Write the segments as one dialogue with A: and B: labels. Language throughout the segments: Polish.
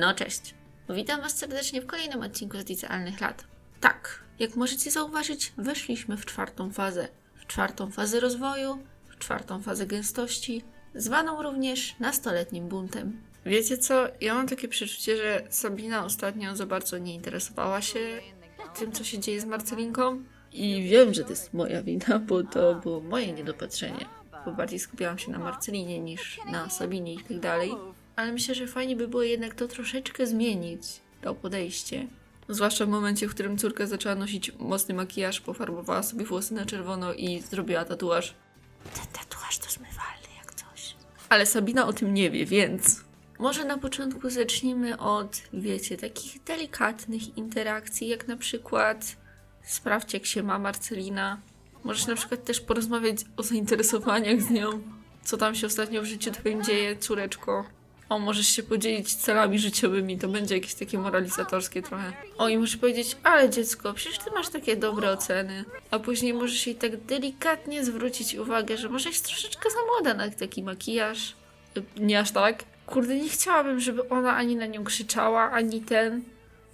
A: No cześć. Witam Was serdecznie w kolejnym odcinku z Licealnych Lat. Tak, jak możecie zauważyć, weszliśmy w czwartą fazę. W czwartą fazę rozwoju, w czwartą fazę gęstości, zwaną również nastoletnim buntem. Wiecie co? Ja mam takie przeczucie, że Sabina ostatnio za bardzo nie interesowała się tym, co się dzieje z Marcelinką. I wiem, że to jest moja wina, bo to było moje niedopatrzenie. Bo bardziej skupiałam się na Marcelinie niż na Sabinie i tak dalej. Ale myślę, że fajnie by było jednak to troszeczkę zmienić, to podejście. Zwłaszcza w momencie, w którym córka zaczęła nosić mocny makijaż, pofarbowała sobie włosy na czerwono i zrobiła tatuaż. Ten tatuaż to zmywalny jak coś. Ale Sabina o tym nie wie, więc... Może na początku zacznijmy od, wiecie, takich delikatnych interakcji, jak na przykład sprawdź jak się ma Marcelina. Możesz na przykład też porozmawiać o zainteresowaniach z nią. Co tam się ostatnio w życiu twoim dzieje, córeczko? O, możesz się podzielić celami życiowymi, to będzie jakieś takie moralizatorskie trochę. O, i możesz powiedzieć, ale dziecko, przecież ty masz takie dobre oceny. A później możesz jej tak delikatnie zwrócić uwagę, że może jest troszeczkę za młoda na taki makijaż. Nie aż tak. Kurde, nie chciałabym, żeby ona ani na nią krzyczała, ani ten,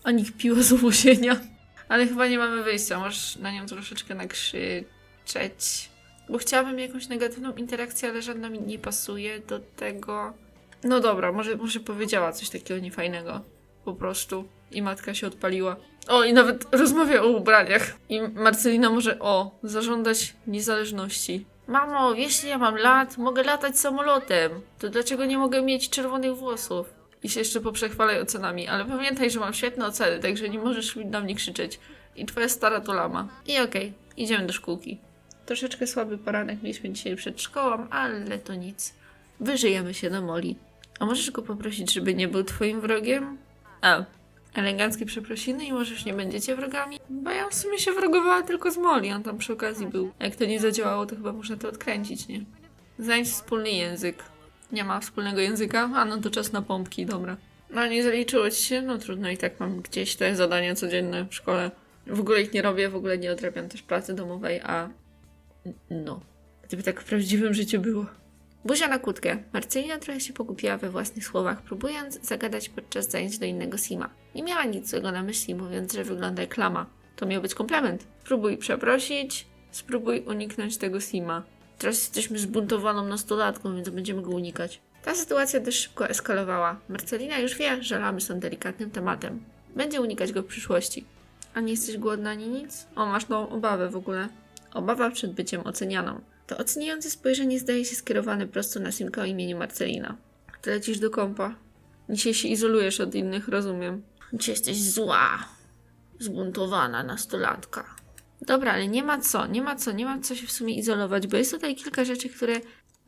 A: ani piła z owłosienia. Ale chyba nie mamy wyjścia, możesz na nią troszeczkę nakrzyczeć. Bo chciałabym jakąś negatywną interakcję, ale żadna mi nie pasuje do tego. No dobra, może, może powiedziała coś takiego niefajnego. Po prostu. I matka się odpaliła. O, i nawet rozmawia o ubraniach. I Marcelina może, o, zażądać niezależności. Mamo, jeśli ja mam lat, mogę latać samolotem. To dlaczego nie mogę mieć czerwonych włosów? I się jeszcze poprzechwalaj ocenami, ale pamiętaj, że mam świetne oceny, także nie możesz na mnie krzyczeć. I twoja stara to lama. I okej, idziemy do szkółki. Troszeczkę słaby poranek mieliśmy dzisiaj przed szkołą, ale to nic. Wyżyjemy się do Moli. A możesz go poprosić, żeby nie był twoim wrogiem? A, eleganckie przeprosiny i może już nie będziecie wrogami? Bo ja w sumie się wrogowała tylko z Moli, on tam przy okazji był. Jak to nie zadziałało, to chyba można to odkręcić, nie? Znajdź wspólny język. Nie ma wspólnego języka? A no to czas na pompki, dobra. No nie zaliczyło ci się? No trudno, i tak mam gdzieś te zadania codzienne w szkole. W ogóle ich nie robię, w ogóle nie odrabiam też pracy domowej, a no. Gdyby tak w prawdziwym życiu było. Buzia na kłódkę. Marcelina trochę się pogubiła we własnych słowach, próbując zagadać podczas zajęć do innego Sima. Nie miała nic złego na myśli, mówiąc, że wygląda jak lama. To miał być komplement. Spróbuj przeprosić, spróbuj uniknąć tego Sima. Teraz jesteśmy zbuntowaną nastolatką, więc będziemy go unikać. Ta sytuacja dość szybko eskalowała. Marcelina już wie, że lamy są delikatnym tematem. Będzie unikać go w przyszłości. A nie jesteś głodna ani nic? O, masz tą obawę w ogóle. Obawa przed byciem ocenianą. To oceniające spojrzenie zdaje się skierowane prosto na Simka o imieniu Marcelina. Ty lecisz do kąpa. Dzisiaj się izolujesz od innych, rozumiem. Dzisiaj jesteś zła. Zbuntowana nastolatka. Dobra, ale nie ma co, nie ma co, nie ma co się w sumie izolować, bo jest tutaj kilka rzeczy, które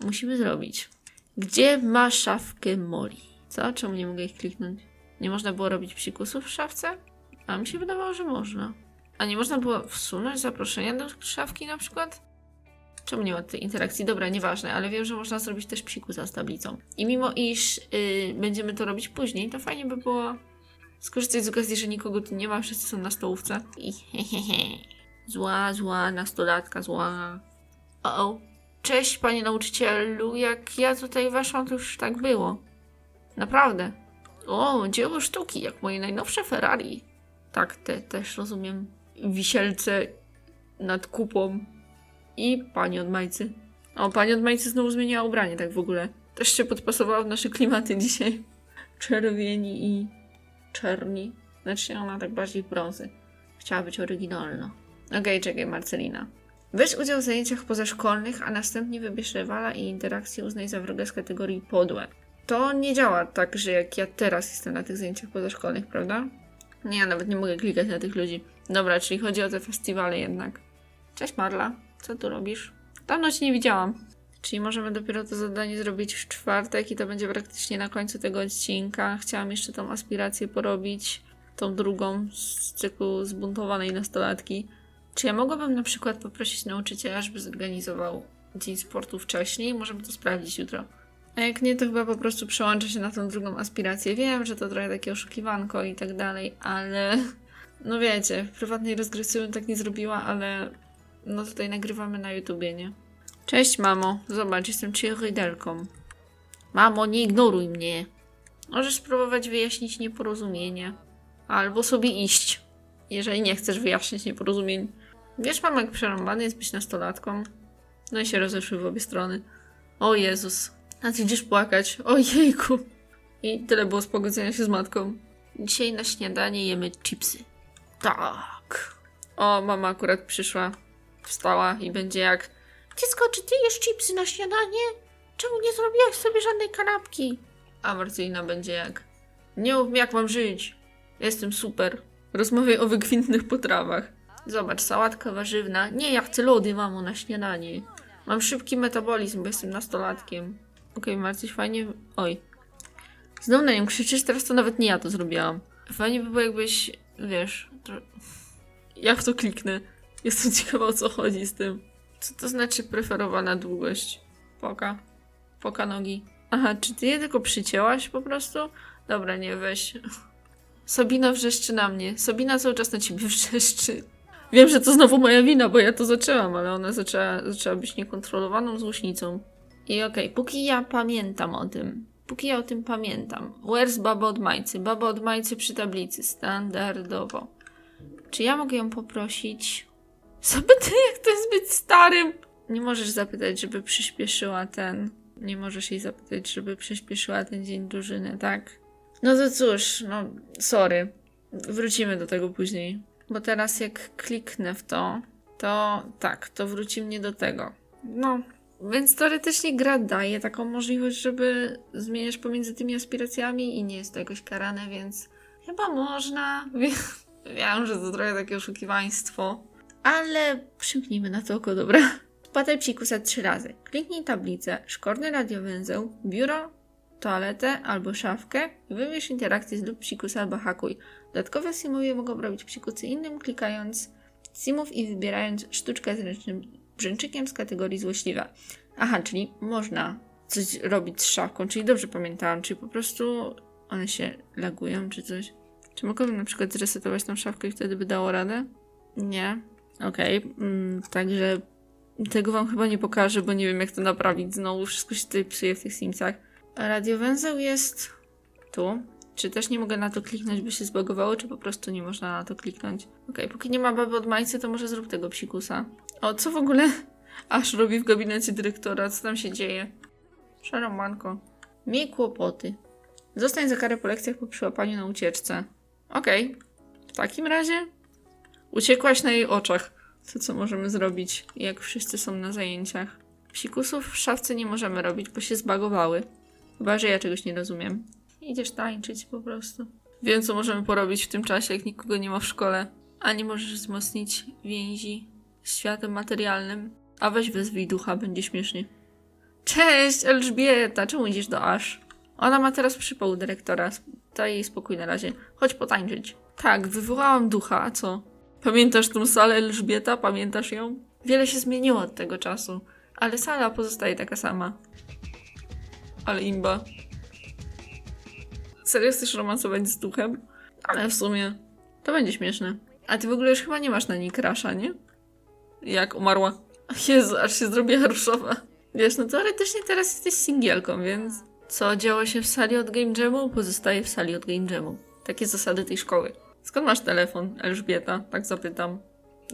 A: musimy zrobić. Gdzie ma szafkę Moli? Co? Czemu nie mogę ich kliknąć? Nie można było robić psikusów w szafce? A mi się wydawało, że można. A nie można było wsunąć zaproszenia do szafki na przykład? Czemu nie ma tej interakcji? Dobra, nieważne, ale wiem, że można zrobić też psikusa z tablicą. I mimo iż y, będziemy to robić później, to fajnie by było skorzystać z okazji, że nikogo tu nie ma, wszyscy są na stołówce. I hehehe. Zła, zła, nastolatka, zła. O, o. Cześć, panie nauczycielu. Jak ja tutaj weszłam, to już tak było. Naprawdę. O, dzieło sztuki, jak moje najnowsze Ferrari. Tak, te też rozumiem. Wisielce nad kupą. I pani od majcy. O, pani od majcy znowu zmieniła ubranie, tak w ogóle. Też się podpasowała w nasze klimaty dzisiaj. Czerwieni i czerni. Znaczy ona tak bardziej brązy. Chciała być oryginalna. Okej, czekaj, Marcelina. Weź udział w zajęciach pozaszkolnych, a następnie wybierz rywala i interakcję uznaj za wroga z kategorii podłe. To nie działa tak, że jak ja teraz jestem na tych zajęciach pozaszkolnych, prawda? Nie, ja nawet nie mogę klikać na tych ludzi. Dobra, czyli chodzi o te festiwale jednak. Cześć Marla, co tu robisz? Dawno cię nie widziałam. Czyli możemy dopiero to zadanie zrobić w czwartek i to będzie praktycznie na końcu tego odcinka. Chciałam jeszcze tą aspirację porobić, tą drugą z cyklu zbuntowanej nastolatki. Czy ja mogłabym na przykład poprosić nauczyciela, żeby zorganizował dzień sportu wcześniej? Możemy to sprawdzić jutro. A jak nie, to chyba po prostu przełączę się na tą drugą aspirację. Wiem, że to trochę takie oszukiwanko i tak dalej, ale no wiecie, w prywatnej rozgrywce bym tak nie zrobiła, ale no tutaj nagrywamy na YouTubie, nie? Cześć mamo, zobacz, jestem cheerleaderką. Mamo, nie ignoruj mnie. Możesz spróbować wyjaśnić nieporozumienie. Albo sobie iść, jeżeli nie chcesz wyjaśnić nieporozumień. Wiesz, mam jak przerąbany jest być nastolatką. No i się rozeszły w obie strony. O Jezus. A ty idziesz płakać. Ojejku. I tyle było z pogodzenia się z matką. Dzisiaj na śniadanie jemy chipsy. Tak. O, mama akurat przyszła. Wstała i będzie jak Dziecko, czy ty jesz chipsy na śniadanie? Czemu nie zrobiłaś sobie żadnej kanapki? A Marcelina będzie jak Nie mów mi jak mam żyć. Jestem super. Rozmawiaj o wykwintnych potrawach. Zobacz, sałatka warzywna. Nie, ja chcę lody, mamo, na śniadanie. Mam szybki metabolizm, bo jestem nastolatkiem. Okej, Marcyś, fajnie... Oj. Znowu na nią krzyczysz, teraz to nawet nie ja to zrobiłam. Fajnie by było jakbyś, wiesz... Jak to kliknę? Jestem ciekawa o co chodzi z tym. Co to znaczy preferowana długość? Poka. Poka nogi. Aha, czy ty je tylko przycięłaś po prostu? Dobra, nie, weź. Sabina wrzeszczy na mnie. Sabina cały czas na ciebie wrzeszczy. Wiem, że to znowu moja wina, bo ja to zaczęłam, ale ona zaczęła, zaczęła być niekontrolowaną złośnicą. I okej, póki ja pamiętam o tym, póki ja o tym pamiętam. Where's baba od Majcy? Baba od Majcy przy tablicy, standardowo. Czy ja mogę ją poprosić? Zapytaj, jak to jest być starym. Nie możesz zapytać, żeby przyspieszyła ten. Nie możesz jej zapytać, żeby przyspieszyła ten dzień drużyny, tak? No to cóż, no, sorry. Wrócimy do tego później. Bo teraz, jak kliknę w to, to tak, to wróci mnie do tego. No, więc teoretycznie gra daje taką możliwość, żeby zmieniać pomiędzy tymi aspiracjami i nie jest to jakoś karane, więc chyba można. Wiem, że to trochę takie oszukiwaństwo. Ale przymknijmy na to oko, dobra? Wpadaj psikusa trzy razy. Kliknij tablicę, szkorny radiowęzeł, biuro, toaletę albo szafkę i wybierz interakcję z lub psikusa albo hakuj. Dodatkowe simowie mogą robić psikusy innym, klikając simów i wybierając sztuczkę z ręcznym brzęczykiem z kategorii złośliwa. Aha, czyli można coś robić z szafką, czyli dobrze pamiętałam, czyli po prostu one się lagują czy coś. Czy mogłabym na przykład zresetować tą szafkę i wtedy by dało radę? Nie. Okej, mm, także tego wam chyba nie pokażę, bo nie wiem jak to naprawić. Znowu wszystko się tutaj psuje w tych Simsach. Radiowęzeł jest tu. Czy też nie mogę na to kliknąć, by się zbagowało, czy po prostu nie można na to kliknąć? Okej, póki nie ma baby od majcy, to może zrób tego psikusa. O, co w ogóle aż robi w gabinecie dyrektora? Co tam się dzieje? Szaramanko. Miej kłopoty. Zostań za karę po lekcjach po przyłapaniu na ucieczce. Okej. W takim razie Uciekłaś na jej oczach. To co możemy zrobić, jak wszyscy są na zajęciach? Psikusów w szafce nie możemy robić, bo się zbagowały. Chyba, że ja czegoś nie rozumiem. Idziesz tańczyć po prostu. Wiem, co możemy porobić w tym czasie, jak nikogo nie ma w szkole. A nie możesz wzmocnić więzi z światem materialnym. A weź wezwij ducha, będzie śmiesznie. Cześć, Elżbieta! Czemu idziesz do Aż? Ona ma teraz przypał dyrektora. Daj jej spokój na razie. Chodź potańczyć. Tak, wywołałam ducha, a co? Pamiętasz tą salę Elżbieta? Pamiętasz ją? Wiele się zmieniło od tego czasu, ale sala pozostaje taka sama. Ale imba. Serio chcesz romansować z duchem? Ale w sumie to będzie śmieszne. A ty w ogóle już chyba nie masz na niej krasza, nie? Jak umarła. Jezu, aż się zrobiła ruszowa. Wiesz, no teoretycznie teraz jesteś singielką, więc... Co działo się w sali od Game Jamu, pozostaje w sali od Game Jamu. Takie zasady tej szkoły. Skąd masz telefon, Elżbieta? Tak zapytam.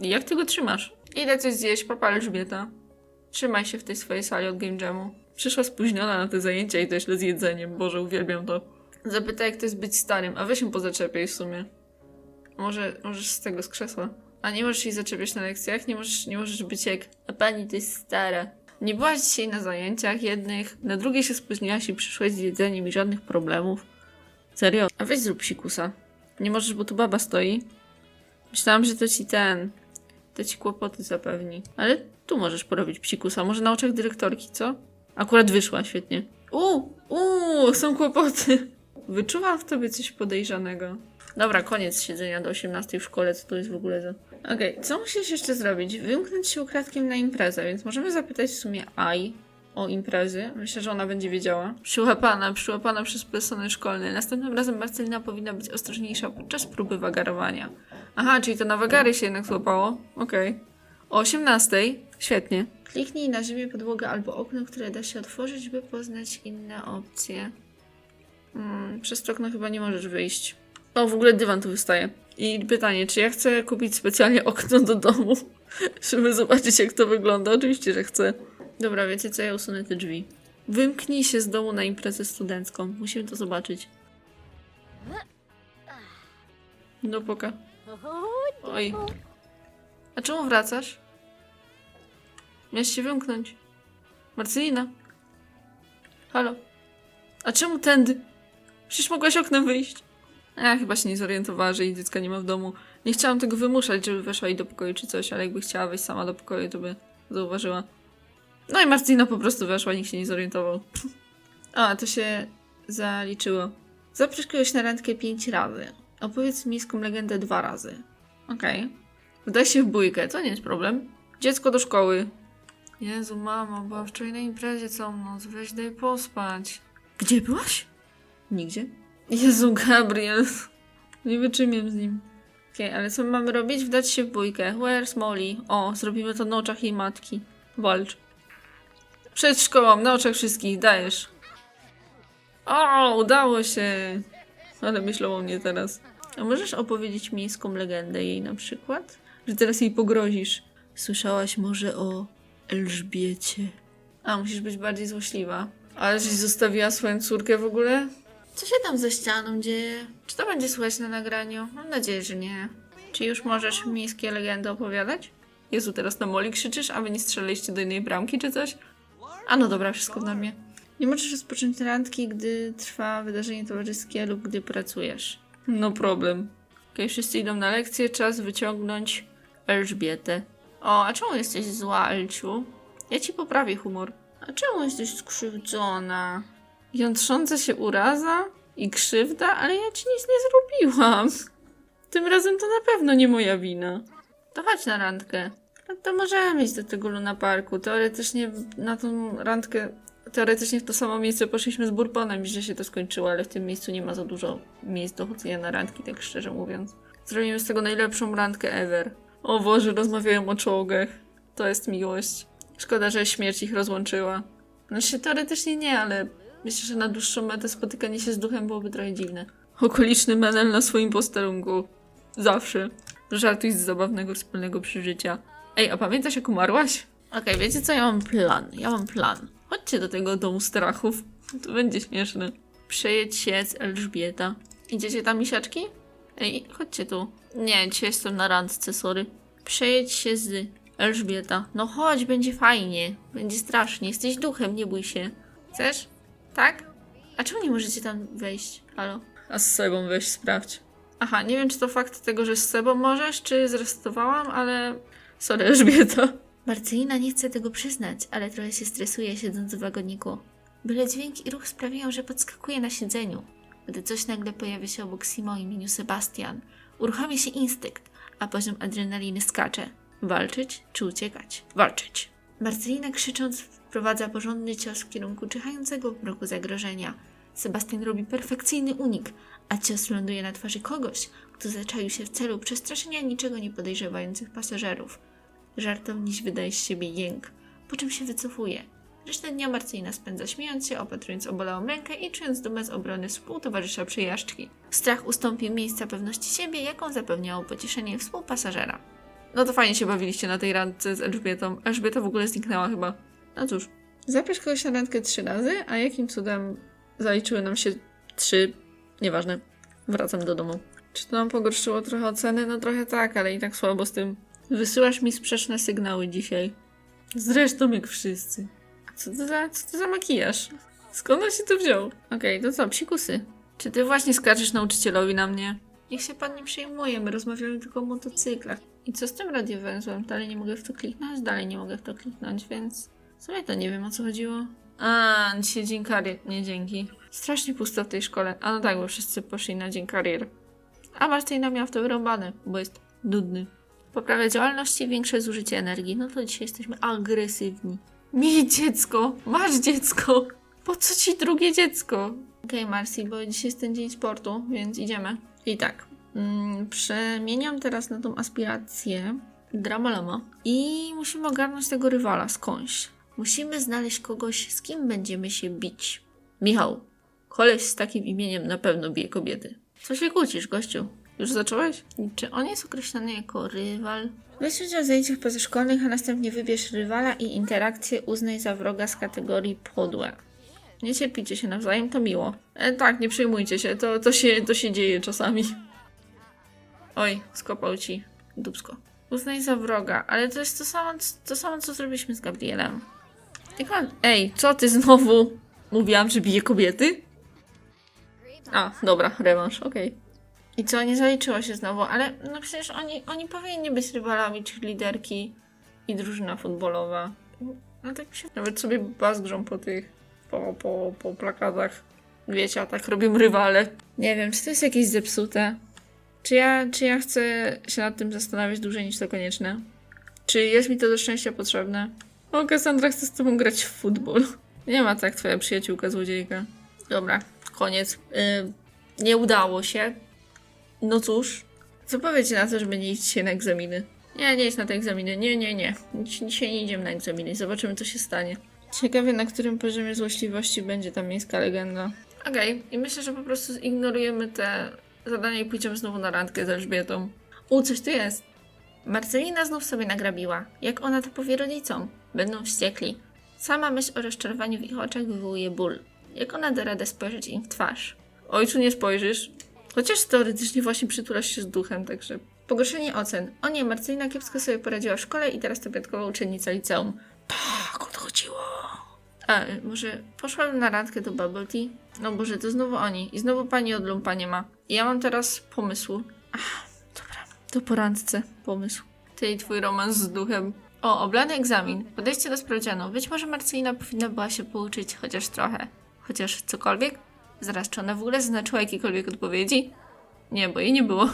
A: I jak ty go trzymasz? Idę coś zjeść, papa Elżbieta. Trzymaj się w tej swojej sali od Game Jamu. Przyszła spóźniona na te zajęcia i to źle z jedzeniem. Boże, uwielbiam to. Zapytaj, jak to jest być starym, a weź ją pozaczepiaj w sumie. Może, możesz z tego, z krzesła. A nie możesz jej zaczepiać na lekcjach? Nie możesz, nie możesz być jak, a pani to jest stara. Nie byłaś dzisiaj na zajęciach jednych, na drugiej się spóźniłaś i przyszłaś z jedzeniem i żadnych problemów. Serio? A weź zrób psikusa. Nie możesz, bo tu baba stoi. Myślałam, że to ci ten. To ci kłopoty zapewni. Ale tu możesz porobić psikusa. Może na oczach dyrektorki, co? Akurat wyszła, świetnie. Uuu, uuu, są kłopoty. Wyczuwam w tobie coś podejrzanego. Dobra, koniec siedzenia do 18 w szkole, co to jest w ogóle za... Okej, co musisz jeszcze zrobić? Wymknąć się ukradkiem na imprezę, więc możemy zapytać w sumie Ai o imprezy. Myślę, że ona będzie wiedziała. Przyłapana, przyłapana przez personel szkolny. Następnym razem Marcelina powinna być ostrożniejsza podczas próby wagarowania. Aha, czyli to na wagary się jednak złapało. Okej. O 18. Świetnie. Kliknij na ziemię, podłogę albo okno, które da się otworzyć, by poznać inne opcje. Mm, przez to okno chyba nie możesz wyjść. O, w ogóle dywan tu wystaje. I pytanie, czy ja chcę kupić specjalnie okno do domu, żeby zobaczyć jak to wygląda? Oczywiście, że chcę. Dobra, wiecie co, ja usunę te drzwi. Wymknij się z domu na imprezę studencką. Musimy to zobaczyć. No poka. Oj. A czemu wracasz? Miałeś się wymknąć. Marcelina. Halo. A czemu tędy? Przecież mogłaś oknem wyjść. Ja chyba się nie zorientowała, że jej dziecka nie ma w domu. Nie chciałam tego wymuszać, żeby weszła jej do pokoju czy coś, ale jakby chciała wejść sama do pokoju, to by zauważyła. No i Marcina po prostu weszła, nikt się nie zorientował. A, to się zaliczyło. Zaproś kogoś na randkę pięć razy. Opowiedz miejską legendę dwa razy. Okej. Wdaj się w bójkę, to nie jest problem. Dziecko do szkoły. Jezu, mamo, była wczoraj na imprezie całą noc, weź daj pospać. Gdzie byłaś? Nigdzie. Jezu, Gabriel. Nie wytrzymiem z nim. Okej, ale co my mamy robić? Wdać się w bójkę. Where's Molly? O, zrobimy to na oczach jej matki. Walcz. Przed szkołą, na oczach wszystkich, dajesz. O, udało się. Ale myślą o mnie teraz. A możesz opowiedzieć miejską legendę jej na przykład? Że teraz jej pogrozisz. Słyszałaś może o Elżbiecie? A, musisz być bardziej złośliwa. Ale żeś zostawiła swoją córkę w ogóle? Co się tam ze ścianą dzieje? Czy to będzie słychać na nagraniu? Mam nadzieję, że nie. Czy już możesz miejskie legendy opowiadać? Jezu, teraz na Moli krzyczysz, a wy nie strzelaliście do innej bramki czy coś? A no dobra, wszystko w normie. Nie możesz rozpocząć randki, gdy trwa wydarzenie towarzyskie lub gdy pracujesz. No problem. Okej, wszyscy idą na lekcję, czas wyciągnąć Elżbietę. O, a czemu jesteś zła, Elciu? Ja ci poprawię humor. A czemu jesteś skrzywdzona? Jątrząca się uraza i krzywda, ale ja ci nic nie zrobiłam. Tym razem to na pewno nie moja wina. To chodź na randkę. No to możemy iść do tego Luna Parku. Teoretycznie na tą randkę, teoretycznie w to samo miejsce poszliśmy z Burponem, że się to skończyło, ale w tym miejscu nie ma za dużo miejsc do chodzenia na randki, tak szczerze mówiąc. Zrobimy z tego najlepszą randkę ever. O Boże, rozmawiają o czołgach. To jest miłość. Szkoda, że śmierć ich rozłączyła. Znaczy, teoretycznie nie, ale myślę, że na dłuższą metę spotykanie się z duchem byłoby trochę dziwne. Okoliczny menel na swoim posterunku. Zawsze. Żartuj z zabawnego wspólnego przeżycia. Ej, a pamiętasz jak umarłaś? Okej, wiecie co? Ja mam plan. Ja mam plan. Chodźcie do tego domu strachów. To będzie śmieszne. Przejedź się z Elżbieta. Idziecie tam, misiaczki? Ej, chodźcie tu. Nie, dzisiaj jestem na randce, sorry. Przejedź się z Elżbieta. No chodź, będzie fajnie. Będzie strasznie. Jesteś duchem, nie bój się. Chcesz? Tak? A czemu nie możecie tam wejść? Halo? A z sobą weź, sprawdź. Aha, nie wiem, czy to fakt tego, że z sobą możesz, czy zresetowałam, ale... Sorry, Elżbieta. Marcelina nie chce tego przyznać, ale trochę się stresuje siedząc w wagoniku. Byle dźwięk i ruch sprawiają, że podskakuje na siedzeniu. Gdy coś nagle pojawia się obok Simo imieniu Sebastian, uruchamia się instynkt, a poziom adrenaliny skacze. Walczyć czy uciekać? Walczyć. Marcelina krzycząc wprowadza porządny cios w kierunku czyhającego w mroku zagrożenia. Sebastian robi perfekcyjny unik, a cios ląduje na twarzy kogoś, kto zaczaił się w celu przestraszenia niczego nie podejrzewających pasażerów. Żartowniś wydaje z siebie jęk, po czym się wycofuje. Resztę dnia Marcelina spędza śmiejąc się, opatrując obolałą rękę i czując dumę z obrony współtowarzysza przejażdżki. Strach ustąpił miejsca pewności siebie, jaką zapewniało pocieszenie współpasażera. No to fajnie się bawiliście na tej randce z Elżbietą. Elżbieta w ogóle zniknęła chyba. No cóż. Zapisz kogoś na randkę trzy razy, a jakim cudem zaliczyły nam się trzy? Nieważne. Wracam do domu. Czy to nam pogorszyło trochę oceny? No trochę tak, ale i tak słabo z tym. Wysyłasz mi sprzeczne sygnały dzisiaj. Zresztą jak wszyscy. Co to za, co to za makijaż? Skąd on się to wziął? Okej, to co, psikusy? Czy ty właśnie skaczesz nauczycielowi na mnie? Niech się pan nie przejmuje, my rozmawiamy tylko o motocyklach. I co z tym radiowęzłem? Dalej nie mogę w to kliknąć? Dalej nie mogę w to kliknąć, więc... W sumie to nie wiem o co chodziło. A, dzisiaj dzień karier. Nie, dzięki. Strasznie pusto w tej szkole. A no tak, bo wszyscy poszli na dzień karier. A Marcelina miała w to wyrąbane, bo jest nudny. Poprawia działalność i większe zużycie energii. No to dzisiaj jesteśmy agresywni. Miej dziecko! Masz dziecko! Po co ci drugie dziecko? Okej, okay, Marcy, bo dzisiaj jest ten dzień sportu, więc idziemy. I tak, mm, przemieniam teraz na tą aspirację Dramalama i musimy ogarnąć tego rywala skądś. Musimy znaleźć kogoś, z kim będziemy się bić. Michał, Koleś z takim imieniem na pewno bije kobiety. Co się kłócisz, gościu? Już zacząłeś? Czy on jest określany jako rywal? Weź udział w zajęciach pozaszkolnych, a następnie wybierz rywala i interakcję uznaj za wroga z kategorii podłe. Nie cierpicie się nawzajem, to miło. E, tak, nie przejmujcie się, to, to, się, to się dzieje czasami. Oj, skopał ci dubsko. Uznaj za wroga, ale to jest to samo, to samo co zrobiliśmy z Gabrielem. Tylko, ej, co ty znowu? Mówiłam, że bije kobiety? A, dobra, rewanż, okej. I co, nie zaliczyło się znowu, ale no przecież oni, oni powinni być rywalami liderki i drużyna futbolowa. No tak się... Nawet sobie bazgrzą po tych, po, po, po plakatach. Wiecie, a tak robią rywale. Nie wiem, czy to jest jakieś zepsute? Czy ja, czy ja chcę się nad tym zastanawiać dłużej niż to konieczne? Czy jest mi to do szczęścia potrzebne? O, Cassandra chce z tobą grać w futbol. Nie ma tak twoja przyjaciółka złodziejka. Dobra, koniec. Yy, nie udało się. No cóż. Co powiecie na to, żeby nie iść się na egzaminy? Nie, nie iść na te egzaminy. Nie, nie, nie. Dzi- Dzisiaj nie idziemy na egzaminy. Zobaczymy, co się stanie. Ciekawie, na którym poziomie złośliwości będzie ta miejska legenda. Okej, i myślę, że po prostu zignorujemy te zadania i pójdziemy znowu na randkę z Elżbietą. U, coś tu jest. Marcelina znów sobie nagrabiła. Jak ona to powie rodzicom? Będą wściekli. Sama myśl o rozczarowaniu w ich oczach wywołuje ból. Jak ona da radę spojrzeć im w twarz? Ojcu nie spojrzysz. Chociaż teoretycznie właśnie przytulasz się z duchem, także... Pogorszenie ocen. O nie, Marcelina kiepsko sobie poradziła w szkole i teraz to piątkowa uczennica liceum. Tak, odchodziło. A, może poszłam na randkę do Bubble Tea? No Boże, to znowu oni. I znowu pani od lumpa nie ma. I ja mam teraz pomysł. Ach, dobra. To po randce. Pomysł. Ty i twój romans z duchem. O, oblany egzamin. Podejście do sprawdzianu. Być może Marcelina powinna była się pouczyć chociaż trochę. Chociaż cokolwiek? Zaraz, czy ona w ogóle zaznaczyła jakiekolwiek odpowiedzi? Nie, bo jej nie było.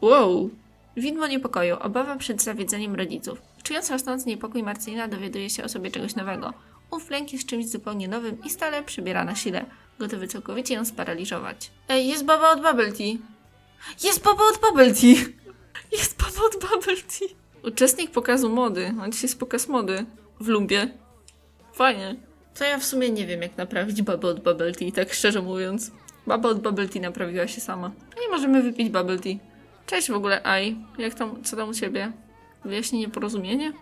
A: Wow. Widmo niepokoju, obawa przed zawiedzeniem rodziców. Czując rosnący niepokój, Marcelina dowiaduje się o sobie czegoś nowego. Ów lęk jest czymś zupełnie nowym i stale przybiera na sile, gotowy całkowicie ją sparaliżować. Ej, jest baba od Bubble Tea! Jest baba od Bubble Tea! Jest baba od Bubble Tea! Uczestnik pokazu mody. On dzisiaj jest pokaz mody. W lumbie. Fajnie. To ja w sumie nie wiem, jak naprawić babę od Bubble Tea, tak szczerze mówiąc. Baba od Bubble Tea naprawiła się sama. Nie możemy wypić Bubble Tea. Cześć w ogóle, Aj. Jak tam, co tam u ciebie? Wyjaśnienie porozumienie?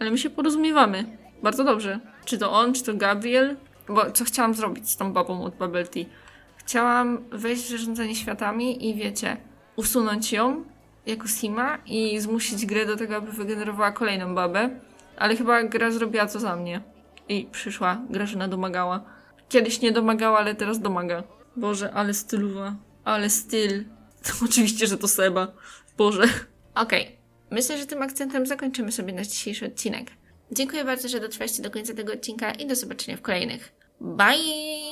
A: Ale my się porozumiewamy. Bardzo dobrze. Czy to on, czy to Gabriel? Bo co chciałam zrobić z tą babą od Bubble Tea? Chciałam wejść w zarządzanie światami i wiecie, usunąć ją jako Sima i zmusić grę do tego, aby wygenerowała kolejną babę. Ale chyba gra zrobiła to za mnie. I przyszła, Grażyna domagała. Kiedyś nie domagała, ale teraz domaga. Boże, ale stylowa. Ale styl. To oczywiście, że to Seba. Boże. Okej. Myślę, że tym akcentem zakończymy sobie nasz dzisiejszy odcinek. Dziękuję bardzo, że dotrwaliście do końca tego odcinka i do zobaczenia w kolejnych. Bye!